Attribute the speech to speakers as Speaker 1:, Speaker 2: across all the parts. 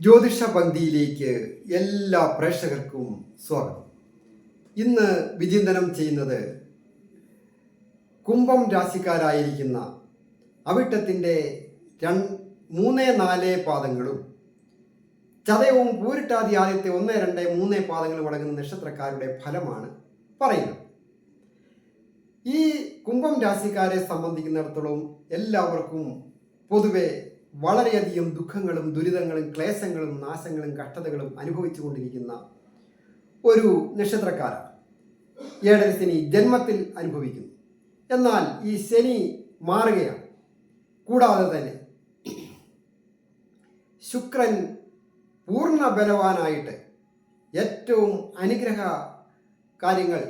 Speaker 1: ജ്യോതിഷ പന്തിയിലേക്ക് എല്ലാ പ്രേക്ഷകർക്കും സ്വാഗതം. ഇന്ന് വിചിന്തനം ചെയ്യുന്നത് കുംഭം രാശിക്കാരായിരിക്കുന്ന അവിട്ടത്തിന്റെ രണ്ട് മൂന്ന് നാല് പാദങ്ങളും ചതയവും പൂരിട്ടാതി ആദ്യത്തെ ഒന്ന് രണ്ട് മൂന്ന് പാദങ്ങൾ അടങ്ങുന്ന നക്ഷത്രക്കാരുടെ ഫലമാണ് പറയുന്നത്. ഈ കുംഭം രാശിക്കാരെ സംബന്ധിക്കുന്നിടത്തോളം എല്ലാവർക്കും പൊതുവെ വളരെയധികം ദുഃഖങ്ങളും ദുരിതങ്ങളും ക്ലേശങ്ങളും നാശങ്ങളും കഷ്ടതകളും അനുഭവിച്ചു കൊണ്ടിരിക്കുന്ന ഒരു നക്ഷത്രക്കാരാണ് ഏഴര ശനി ജന്മത്തിൽ അനുഭവിക്കുന്നു. എന്നാൽ ഈ ശനി മാറുകയാണ്. കൂടാതെ തന്നെ ശുക്രൻ പൂർണ ബലവാനായിട്ട് ഏറ്റവും അനുഗ്രഹ കാര്യങ്ങൾ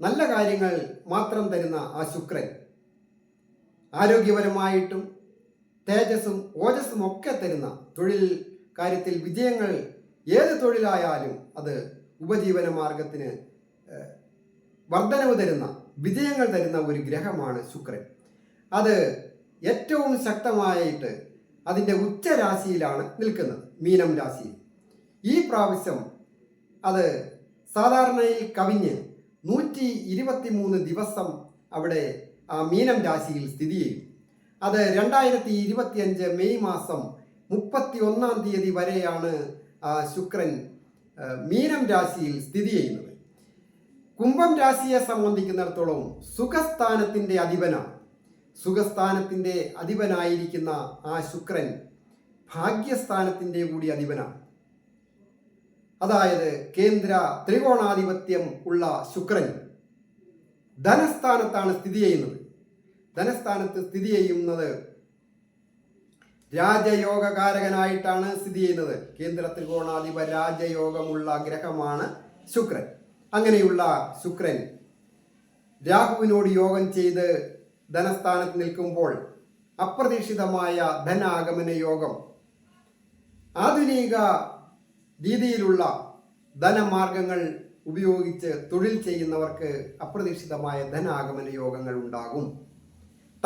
Speaker 1: നല്ല കാര്യങ്ങൾ മാത്രം തരുന്ന ആ ശുക്രൻ ആരോഗ്യപരമായിട്ടും തേജസ്സും ഓജസ്സും ഒക്കെ തരുന്ന തൊഴിൽ കാര്യത്തിൽ വിജയങ്ങൾ ഏത് തൊഴിലായാലും അത് ഉപജീവന മാർഗത്തിന് വർധനവ് തരുന്ന വിജയങ്ങൾ തരുന്ന ഒരു ഗ്രഹമാണ് ശുക്രൻ. അത് ഏറ്റവും ശക്തമായിട്ട് അതിന്റെ ഉച്ചരാശിയിലാണ് നിൽക്കുന്നത് മീനം രാശിയിൽ. ഈ പ്രാവശ്യം അത് സാധാരണയിൽ കവിഞ്ഞ് നൂറ്റി ഇരുപത്തി മൂന്ന് ദിവസം അവിടെ ആ മീനം രാശിയിൽ സ്ഥിതി ചെയ്യും അത് രണ്ടായിരത്തി ഇരുപത്തിയഞ്ച് മെയ് മാസം മുപ്പത്തി ഒന്നാം തീയതി വരെയാണ് ശുക്രൻ മീനം രാശിയിൽ സ്ഥിതി ചെയ്യുന്നത്. കുംഭം രാശിയെ സംബന്ധിക്കുന്നിടത്തോളം സുഖസ്ഥാനത്തിന്റെ അധിപനാണ്. സുഖസ്ഥാനത്തിന്റെ അധിപനായിരിക്കുന്ന ആ ശുക്രൻ ഭാഗ്യസ്ഥാനത്തിന്റെ കൂടി അധിപനാണ്. അതായത് കേന്ദ്ര ത്രികോണാധിപത്യം ഉള്ള ശുക്രൻ ധനസ്ഥാനത്താണ് സ്ഥിതി ചെയ്യുന്നത്. ധനസ്ഥാനത്ത് സ്ഥിതി ചെയ്യുന്നത്? രാജയോഗകാരകനായിട്ടാണ് സ്ഥിതി ചെയ്യുന്നത്. കേന്ദ്ര ത്രികോണാധിപ രാജയോഗമുള്ള ഗ്രഹമാണ് ശുക്രൻ. അങ്ങനെയുള്ള ശുക്രൻ രാഹുവിനോട് യോഗം ചെയ്ത് ധനസ്ഥാനത്ത് നിൽക്കുമ്പോൾ അപ്രതീക്ഷിതമായ ധനാഗമന യോഗം ആധുനിക രീതിയിലുള്ള ധനമാർഗങ്ങൾ ഉപയോഗിച്ച് തൊഴിൽ ചെയ്യുന്നവർക്ക് അപ്രതീക്ഷിതമായ ധനാഗമന യോഗങ്ങൾ ഉണ്ടാകും.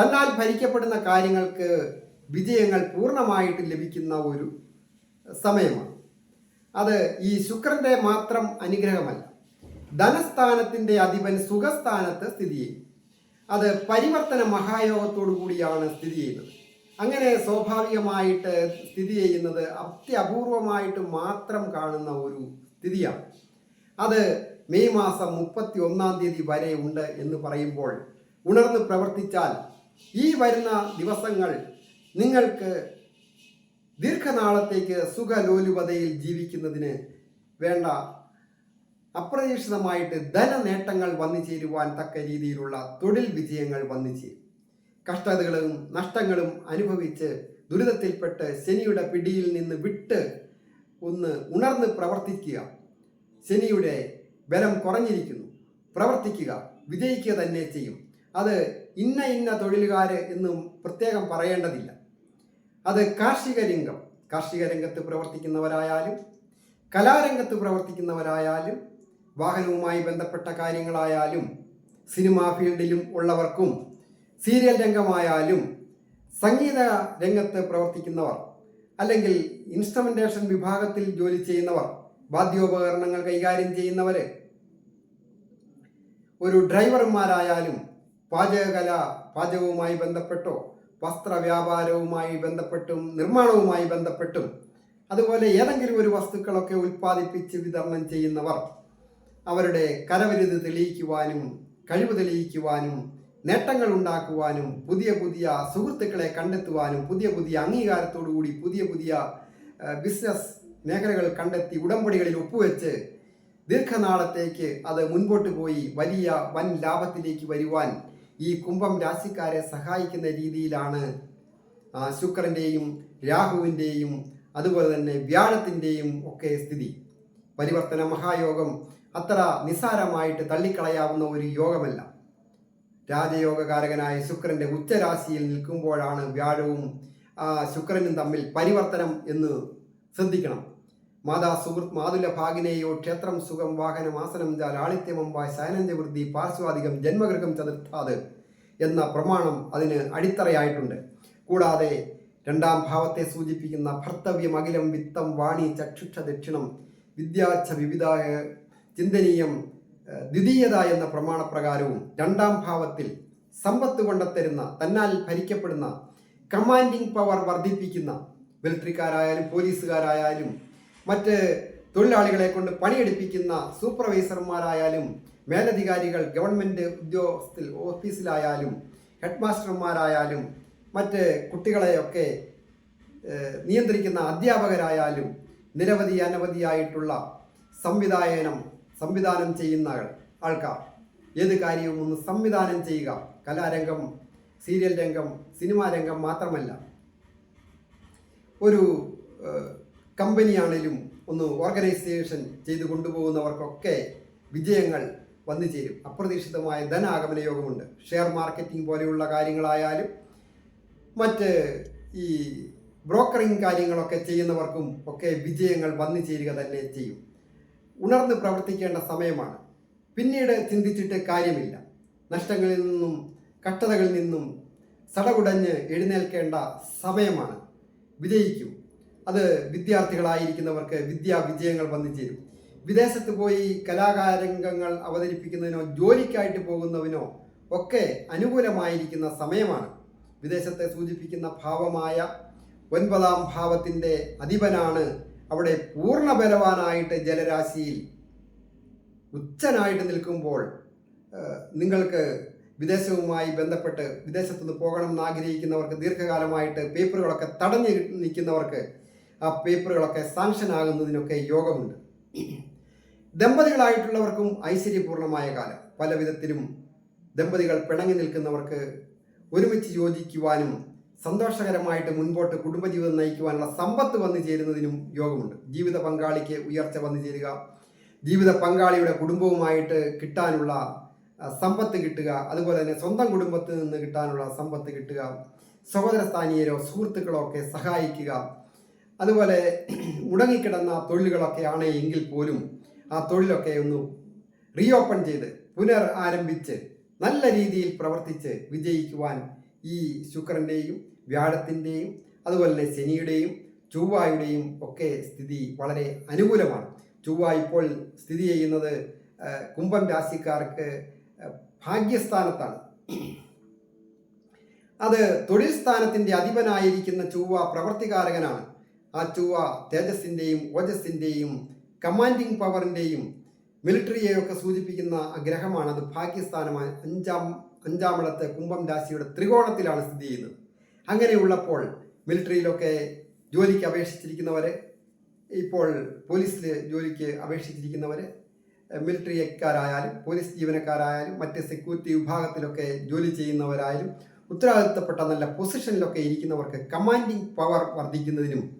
Speaker 1: തന്നാൽ ഭരിക്കപ്പെടുന്ന കാര്യങ്ങൾക്ക് വിജയങ്ങൾ പൂർണമായിട്ട് ലഭിക്കുന്ന ഒരു സമയമാണ്. അത് ഈ ശുക്രന്റെ മാത്രം അനുഗ്രഹമല്ല. ധനസ്ഥാനത്തിന്റെ അധിപൻ സുഖസ്ഥാനത്ത് സ്ഥിതി ചെയ്യും. അത് പരിവർത്തന മഹായോഗത്തോടു കൂടിയാണ് സ്ഥിതി ചെയ്യുന്നത്. അങ്ങനെ സ്വാഭാവികമായിട്ട് സ്ഥിതി ചെയ്യുന്നത് അത്യപൂർവമായിട്ട് മാത്രം കാണുന്ന ഒരു സ്ഥിതിയാണ്. അത് മെയ് മാസം മുപ്പത്തി ഒന്നാം തീയതി വരെ ഉണ്ട് എന്ന് പറയുമ്പോൾ ഉണർന്ന് പ്രവർത്തിച്ചാൽ ഈ വരുന്ന ദിവസങ്ങൾ നിങ്ങൾക്ക് ദീർഘനാളത്തേക്ക് സുഖലോലുപതയിൽ ജീവിക്കുന്നതിന് വേണ്ട അപ്രതീക്ഷിതമായിട്ട് ധനനേട്ടങ്ങൾ വന്നു ചേരുവാൻ തക്ക രീതിയിലുള്ള തൊഴിൽ വിജയങ്ങൾ വന്നു ചേരും. കഷ്ടതകളും നഷ്ടങ്ങളും അനുഭവിച്ച് ദുരിതത്തിൽപ്പെട്ട് ശനിയുടെ പിടിയിൽ നിന്ന് വിട്ട് ഒന്ന് ഉണർന്ന് പ്രവർത്തിക്കുക. ശനിയുടെ ബലം കുറഞ്ഞിരിക്കുന്നു. പ്രവർത്തിക്കുക. വിജയിക്കുക തന്നെ ചെയ്യും. അത് ഇന്ന ഇന്ന തൊഴിലുകാർ എന്നും പ്രത്യേകം പറയേണ്ടതില്ല. അത് കാർഷിക രംഗം. കാർഷിക രംഗത്ത് പ്രവർത്തിക്കുന്നവരായാലും കലാരംഗത്ത് പ്രവർത്തിക്കുന്നവരായാലും വാഹനവുമായി ബന്ധപ്പെട്ട കാര്യങ്ങളായാലും സിനിമാ ഫീൽഡിലും ഉള്ളവർക്കും സീരിയൽ രംഗമായാലും സംഗീത രംഗത്ത് പ്രവർത്തിക്കുന്നവർ അല്ലെങ്കിൽ ഇൻസ്ട്രുമെന്റേഷൻ വിഭാഗത്തിൽ ജോലി ചെയ്യുന്നവർ വാദ്യോപകരണങ്ങൾ കൈകാര്യം ചെയ്യുന്നവർ ഒരു ഡ്രൈവർമാരായാലും പാചകകല പാചകവുമായി ബന്ധപ്പെട്ടോ വസ്ത്ര വ്യാപാരവുമായി ബന്ധപ്പെട്ടും നിർമ്മാണവുമായി ബന്ധപ്പെട്ടും അതുപോലെ ഏതെങ്കിലും ഒരു വസ്തുക്കളൊക്കെ ഉൽപ്പാദിപ്പിച്ച് വിതരണം ചെയ്യുന്നവർ അവരുടെ കരവിരുത് തെളിയിക്കുവാനും കഴിവ് തെളിയിക്കുവാനും നേട്ടങ്ങൾ ഉണ്ടാക്കുവാനും പുതിയ പുതിയ സുഹൃത്തുക്കളെ കണ്ടെത്തുവാനും പുതിയ പുതിയ അംഗീകാരത്തോടു കൂടി പുതിയ പുതിയ ബിസിനസ് മേഖലകൾ കണ്ടെത്തി ഉടമ്പടികളിൽ ഒപ്പുവെച്ച് ദീർഘനാളത്തേക്ക് അത് മുൻപോട്ട് പോയി വലിയ വൻ ലാഭത്തിലേക്ക് വരുവാൻ ഈ കുംഭം രാശിക്കാരെ സഹായിക്കുന്ന രീതിയിലാണ് ശുക്രന്റെയും രാഹുവിന്റെയും അതുപോലെ തന്നെ വ്യാഴത്തിന്റെയും ഒക്കെ സ്ഥിതി. പരിവർത്തന മഹായോഗം അത്ര നിസ്സാരമായിട്ട് തള്ളിക്കളയാവുന്ന ഒരു യോഗമല്ല. രാജയോഗകാരകനായ ശുക്രന്റെ ഉച്ചരാശിയിൽ നിൽക്കുമ്പോഴാണ് വ്യാഴവും ശുക്രനും തമ്മിൽ പരിവർത്തനം എന്ന് ശ്രദ്ധിക്കണം. മാതാ സുഹൃത്ത് മാതുല ഭാഗിനേയോ ക്ഷേത്രം സുഖം വാഹനം ആസനം ജാൽ ആളിത്യമമ്പായ് ശയനഞ്ചവൃദ്ധി പാർശ്വാധികം ജന്മഗൃഹം ചതുർത്ഥാത് എന്ന പ്രമാണം അതിന് അടിത്തറയായിട്ടുണ്ട്. കൂടാതെ രണ്ടാം ഭാവത്തെ സൂചിപ്പിക്കുന്ന ഭർത്തവ്യം അഖിലം വിത്തം വാണി ചക്ഷുക്ഷ ദക്ഷിണം വിദ്യാച്ച വിവിധ ചിന്തനീയം ദ്വിതീയത എന്ന പ്രമാണപ്രകാരവും രണ്ടാം ഭാവത്തിൽ സമ്പത്ത് കൊണ്ടെത്തരുന്ന തന്നാൽ ഭരിക്കപ്പെടുന്ന കമാൻഡിങ് പവർ വർദ്ധിപ്പിക്കുന്ന മിലിറ്ററിക്കാരായാലും പോലീസുകാരായാലും മറ്റ് തൊഴിലാളികളെ കൊണ്ട് പണിയെടുപ്പിക്കുന്ന സൂപ്പർവൈസർമാരായാലും മേലധികാരികൾ ഗവൺമെന്റ് ഉദ്യോഗസ്ഥത്തിൽ ഓഫീസിലായാലും ഹെഡ് മാസ്റ്റർമാരായാലും മറ്റ് കുട്ടികളെയൊക്കെ നിയന്ത്രിക്കുന്ന അധ്യാപകരായാലും നിരവധി അനവധിയായിട്ടുള്ള സംവിധായനം സംവിധാനം ചെയ്യുന്ന ആൾക്കാർ. ഏത് കാര്യവും ഒന്ന് സംവിധാനം ചെയ്യുക. കലാരംഗം സീരിയൽ രംഗം സിനിമാ രംഗം മാത്രമല്ല. ഒരു കമ്പനിയാണേലും ഒന്ന് ഓർഗനൈസേഷൻ ചെയ്തു കൊണ്ടുപോകുന്നവർക്കൊക്കെ വിജയങ്ങൾ വന്നു ചേരും. അപ്രതീക്ഷിതമായ ധനാഗമന യോഗമുണ്ട്. ഷെയർ മാർക്കറ്റിംഗ് പോലെയുള്ള കാര്യങ്ങളായാലും മറ്റ് ഈ ബ്രോക്കറിംഗ് കാര്യങ്ങളൊക്കെ ചെയ്യുന്നവർക്കും ഒക്കെ വിജയങ്ങൾ വന്നു ചേരുക തന്നെ ചെയ്യും. ഉണർന്ന് പ്രവർത്തിക്കേണ്ട സമയമാണ്. പിന്നീട് ചിന്തിച്ചിട്ട് കാര്യമില്ല. നഷ്ടങ്ങളിൽ നിന്നും കഷ്ടതകളിൽ നിന്നും സടകുടഞ്ഞ് എഴുന്നേൽക്കേണ്ട സമയമാണ്. വിജയിക്കും. അത് വിദ്യാർത്ഥികളായിരിക്കുന്നവർക്ക് വിദ്യാ വിജയങ്ങൾ വന്നു ചേരും വിദേശത്ത് പോയി കലാകാരംഗങ്ങൾ അവതരിപ്പിക്കുന്നതിനോ ജോലിക്കായിട്ട് പോകുന്നതിനോ ഒക്കെ അനുകൂലമായിരിക്കുന്ന സമയമാണ്. വിദേശത്തെ സൂചിപ്പിക്കുന്ന ഭാവമായ ഒൻപതാം ഭാവത്തിന്റെ അധിപനാണ് അവിടെ പൂർണബലവാനായിട്ട് ജലരാശിയിൽ ഉച്ചനായിട്ട് നിൽക്കുമ്പോൾ നിങ്ങൾക്ക് വിദേശവുമായി ബന്ധപ്പെട്ട് വിദേശത്തുനിന്ന് പോകണം എന്ന് ആഗ്രഹിക്കുന്നവർക്ക് ദീർഘകാലമായിട്ട് പേപ്പറുകളൊക്കെ തടഞ്ഞു നിൽക്കുന്നവർക്ക് ആ പേപ്പറുകളൊക്കെ സാങ്ഷൻ ആകുന്നതിനൊക്കെ യോഗമുണ്ട്. ദമ്പതികളായിട്ടുള്ളവർക്കും ഐശ്വര്യപൂർണമായ കാലം. പല വിധത്തിലും ദമ്പതികൾ പിണങ്ങി നിൽക്കുന്നവർക്ക് ഒരുമിച്ച് യോജിക്കുവാനും സന്തോഷകരമായിട്ട് മുൻപോട്ട് കുടുംബജീവിതം നയിക്കുവാനുള്ള സമ്പത്ത് വന്നു ചേരുന്നതിനും യോഗമുണ്ട്. ജീവിത പങ്കാളിക്ക് ഉയർച്ച വന്നു ചേരുക. ജീവിത പങ്കാളിയുടെ കുടുംബവുമായിട്ട് കിട്ടാനുള്ള സമ്പത്ത് കിട്ടുക. അതുപോലെ തന്നെ സ്വന്തം കുടുംബത്തിൽ നിന്ന് കിട്ടാനുള്ള സമ്പത്ത് കിട്ടുക. സഹോദര സ്ഥാനീയരോ സുഹൃത്തുക്കളോ ഒക്കെ സഹായിക്കുക. അതുപോലെ മുടങ്ങിക്കിടന്ന തൊഴിലുകളൊക്കെ ആണ് എങ്കിൽ പോലും ആ തൊഴിലൊക്കെ ഒന്ന് റീഓപ്പൺ ചെയ്ത് പുനർ ആരംഭിച്ച് നല്ല രീതിയിൽ പ്രവർത്തിച്ച് വിജയിക്കുവാൻ ഈ ശുക്രന്റെയും വ്യാഴത്തിന്റെയും അതുപോലെ തന്നെ ശനിയുടെയും ചൊവ്വായുടെയും ഒക്കെ സ്ഥിതി വളരെ അനുകൂലമാണ്. ചൊവ്വ ഇപ്പോൾ സ്ഥിതി ചെയ്യുന്നത് കുംഭം രാശിക്കാർക്ക് ഭാഗ്യസ്ഥാനത്താണ്. അത് തൊഴിൽ സ്ഥാനത്തിന്റെ അധിപനായിരിക്കുന്ന ചൊവ്വ പ്രവർത്തികാരകനാണ്. ആ ചൊവ്വ തേജസ്സിന്റെയും ഓജസ്സിന്റെയും കമാൻഡിങ് പവറിന്റെയും മിലിറ്ററിയെയൊക്കെ സൂചിപ്പിക്കുന്ന ഗ്രഹമാണ് അത് പാകിസ്ഥാനുമായ അഞ്ചാം അഞ്ചാമിടത്തെ കുംഭം രാശിയുടെ ത്രികോണത്തിലാണ് സ്ഥിതി ചെയ്യുന്നത്. അങ്ങനെയുള്ളപ്പോൾ മിലിറ്ററിയിലൊക്കെ ജോലിക്ക് അപേക്ഷിച്ചിരിക്കുന്നവർ ഇപ്പോൾ പോലീസിൽ ജോലിക്ക് അപേക്ഷിച്ചിരിക്കുന്നവർ മിലിറ്ററിക്കാരായാലും പോലീസ് ജീവനക്കാരായാലും മറ്റ് സെക്യൂരിറ്റി വിഭാഗത്തിലൊക്കെ ജോലി ചെയ്യുന്നവരായാലും ഉത്തരവാദിത്തപ്പെട്ട നല്ല പൊസിഷനിലൊക്കെ ഇരിക്കുന്നവർക്ക് കമാൻഡിങ് പവർ വർദ്ധിക്കുന്നതിനും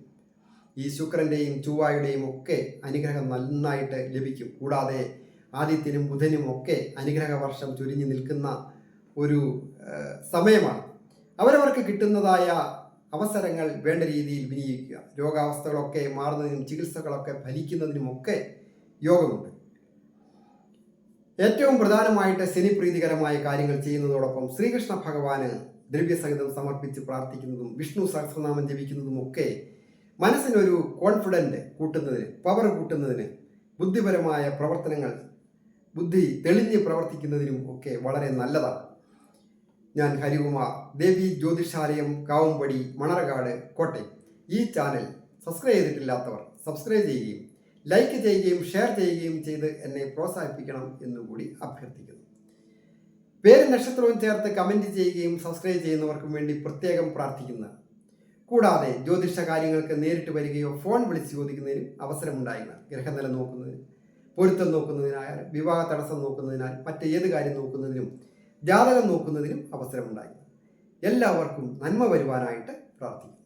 Speaker 1: ഈ ശുക്രന്റെയും ചൊവ്വായുടെയും ഒക്കെ അനുഗ്രഹം നന്നായിട്ട് ലഭിക്കും. കൂടാതെ ആദിത്യനും ബുധനും ഒക്കെ അനുഗ്രഹ വർഷം ചുരിഞ്ഞു നിൽക്കുന്ന ഒരു സമയമാണ്. അവരവർക്ക് കിട്ടുന്നതായ അവസരങ്ങൾ വേണ്ട രീതിയിൽ വിനിയോഗിക്കുക. രോഗാവസ്ഥകളൊക്കെ മാറുന്നതിനും ചികിത്സകളൊക്കെ ഫലിക്കുന്നതിനുമൊക്കെ യോഗമുണ്ട്. ഏറ്റവും പ്രധാനമായിട്ട് ശനിപ്രീതികരമായ കാര്യങ്ങൾ ചെയ്യുന്നതോടൊപ്പം ശ്രീകൃഷ്ണ ഭഗവാന് ദ്രവ്യസഹിതം സമർപ്പിച്ച് പ്രാർത്ഥിക്കുന്നതും വിഷ്ണു സഹസ്രനാമം ജപിക്കുന്നതും ഒക്കെ മനസ്സിനൊരു കോൺഫിഡന്റ് കൂട്ടുന്നതിന് പവർ കൂട്ടുന്നതിന് ബുദ്ധിപരമായ പ്രവർത്തനങ്ങൾ ബുദ്ധി തെളിഞ്ഞ് പ്രവർത്തിക്കുന്നതിനും ഒക്കെ വളരെ നല്ലതാണ്. ഞാൻ ഹരികുമാർ ദേവി ജ്യോതിഷാലയം കാവുംപടി മണർകാട് കോട്ടയം. ഈ ചാനൽ സബ്സ്ക്രൈബ് ചെയ്തിട്ടില്ലാത്തവർ സബ്സ്ക്രൈബ് ചെയ്യുകയും ലൈക്ക് ചെയ്യുകയും ഷെയർ ചെയ്യുകയും ചെയ്ത് എന്നെ പ്രോത്സാഹിപ്പിക്കണം എന്നുകൂടി അഭ്യർത്ഥിക്കുന്നു. പേര് നക്ഷത്രവും ചേർത്ത് കമന്റ് ചെയ്യുകയും സബ്സ്ക്രൈബ് ചെയ്യുന്നവർക്കും വേണ്ടി പ്രത്യേകം പ്രാർത്ഥിക്കുന്ന കൂടാതെ ജ്യോതിഷ കാര്യങ്ങൾക്ക് നേരിട്ട് വരികയോ ഫോൺ വിളിച്ച് ചോദിക്കുന്നതിനും അവസരമുണ്ടായിരുന്നു ഗ്രഹനില നോക്കുന്നതിന് പൊരുത്തം നോക്കുന്നതിനായാലും വിവാഹ തടസ്സം നോക്കുന്നതിനാൽ മറ്റേത് കാര്യം നോക്കുന്നതിനും ജാതകം നോക്കുന്നതിനും അവസരമുണ്ടായി എല്ലാവർക്കും നന്മ വരുവാനായിട്ട് പ്രാർത്ഥിക്കുന്നു.